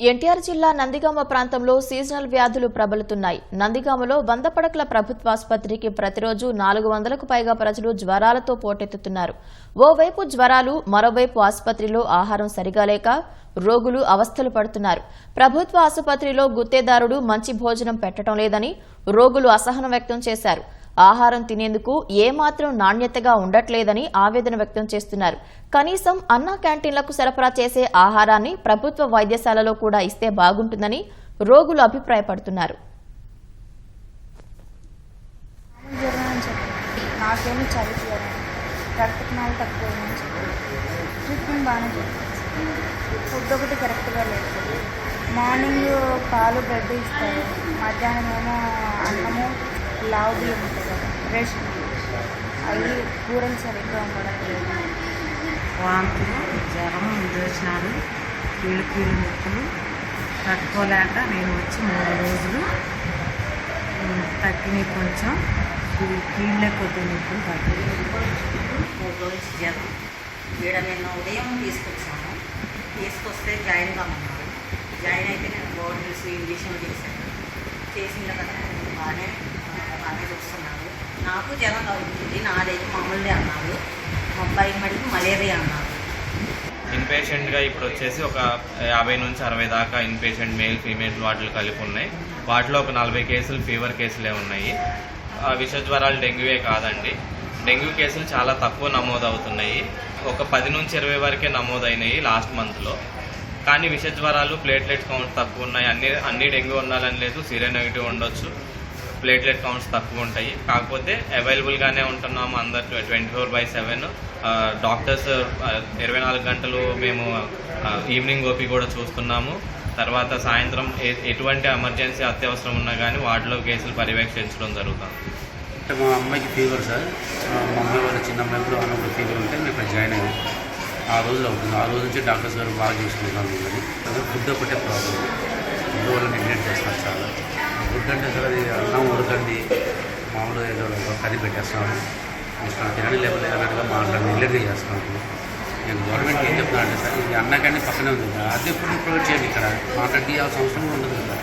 ఎన్టీఆర్ జిల్లా నందిగామ ప్రాంతంలో సీజనల్ వ్యాధులు ప్రబలుతున్నాయి. నందిగామలో వంద పడకల ప్రభుత్వ ఆసుపత్రికి ప్రతిరోజు నాలుగు వందలకు పైగా ప్రజలు జ్వరాలతో పోటెత్తుతున్నారు. ఓవైపు జ్వరాలు మరోవైపు ఆసుపత్రిలో ఆహారం సరిగా లేక రోగులు అవస్థలు పడుతున్నారు. ప్రభుత్వ ఆసుపత్రిలో గుత్తేదారుడు మంచి భోజనం పెట్టడం లేదని రోగులు అసహనం వ్యక్తం చేశారు. ఆహారం తినేందుకు ఏమాత్రం నాణ్యతగా ఉండట్లేదని ఆవేదన వ్యక్తం చేస్తున్నారు. కనీసం అన్నా క్యాంటీన్లకు సరఫరా చేసే ఆహారాన్ని ప్రభుత్వ వైద్యశాలలో కూడా ఇస్తే బాగుంటుందని రోగులు అభిప్రాయపడుతున్నారు. జ్వరం అని రక్తనాలు తక్కువ ట్రీట్మెంట్ బాగానే ఫుడ్ ఒకటి కరెక్ట్గా లేదు. మార్నింగ్ పాలు బ్రెడ్ ఇస్తారు. మధ్యాహ్నం ఏమో అన్నము లావు బియ్యం ఉంటుంది ఫ్రెష్ అవి కూరలు సరిగ్గా ఉండడం లేదు. వాంతులు జ్వరం విరోచనాలు కీళ్ళు కీళ్ళు నొప్పులు తట్టుకోలేక నేను వచ్చి మూడు రోజులు తగ్గినాయి కొంచెం కీళ్ళే కొద్ది నొప్పులు తగ్గినాయి. మూడు రోజులు జ్వరం ఈడ నిన్న ఉదయం తీసుకొచ్చాను. తీసుకొస్తే జాయిన్ కామన్నారు. జాయిన్ అయితే నేను గవర్నమెంట్స్ ఇంజక్షన్ చేశాను. చేసిన తర్వాత బాగానే బాగా చూస్తున్నారు నాకు జ్వరం తగ్గుతుంది నాదైతే మామూలుదే అన్నారు. మా అబ్బాయికి మడికి మలేరియా అన్నారు. ఇన్పేషెంట్గా ఇప్పుడు వచ్చేసి ఒక యాభై నుంచి అరవై దాకా ఇన్పేషెంట్ మేల్ ఫీమేల్ వాటిలు కలిపి ఉన్నాయి. వాటిలో ఒక నలభై కేసులు ఫీవర్ కేసులే ఉన్నాయి. ఆ విష జ్వరాలు డెంగ్యూవే కాదండి. డెంగ్యూ కేసులు చాలా తక్కువ నమోదవుతున్నాయి. ఒక పది నుంచి ఇరవై వరకే నమోదైనాయి లాస్ట్ మంత్లో. కానీ విష జ్వరాలు ప్లేట్లెట్ కౌంట్ తక్కువ ఉన్నాయి. అన్ని అన్ని డెంగ్యూ ఉండాలని లేదు సీరియో నెగిటివ్ ఉండొచ్చు. ప్లేట్లెట్ కౌంట్స్ తక్కువ ఉంటాయి. కాకపోతే అవైలబుల్గానే ఉంటున్నాము అందరు twenty four by seven doctors ఇరవై నాలుగు గంటలు మేము ఈవినింగ్ ఓపీ కూడా చూస్తున్నాము. తర్వాత సాయంత్రం ఎ- ఎటువంటి ఎమర్జెన్సీ అత్యవసరం ఉన్నా కానీ వాటిలో కేసులు పర్యవేక్షించడం జరుగుతుంది అంటే మా అమ్మాయికి ఫీవర్ సార్. మా అమ్మాయి వాళ్ళ చిన్న అమ్మాయి కూడా అన్నప్పుడు ఫీవర్ ఉంటే మేము ఇక్కడ జాయిన్ అయ్యాం ఆ రోజులు అవుతుంది ఆ రోజు నుంచి డాక్టర్స్ గారు బాగా చూసుకుంటాం మిమ్మల్ని ఫుడ్ ఒకటే ప్రాబ్లం ఫుడ్ వల్ల నెగ్లెక్ట్ చేస్తారు చాలా. ఫుడ్ అంటే సార్ అది అన్నం ఉడకండి మామూలుగా ఏదో కర్రీ పెట్టేస్తాము ఇష్టం తినని లేకపోతే అన్నట్టుగా మాట్లాడి నెగ్లెక్ట్ చేస్తున్నాము నేను గవర్నమెంట్ ఏం చెప్తున్నా అంటే సార్ ఇది అన్న కానీ పక్కనే ఉంది. కదా అది ఫుడ్ ప్రొవైడ్ చేయండి ఇక్కడ. మాట్లాడి తీయాల్సిన అవసరం కూడా ఉండదు కదా.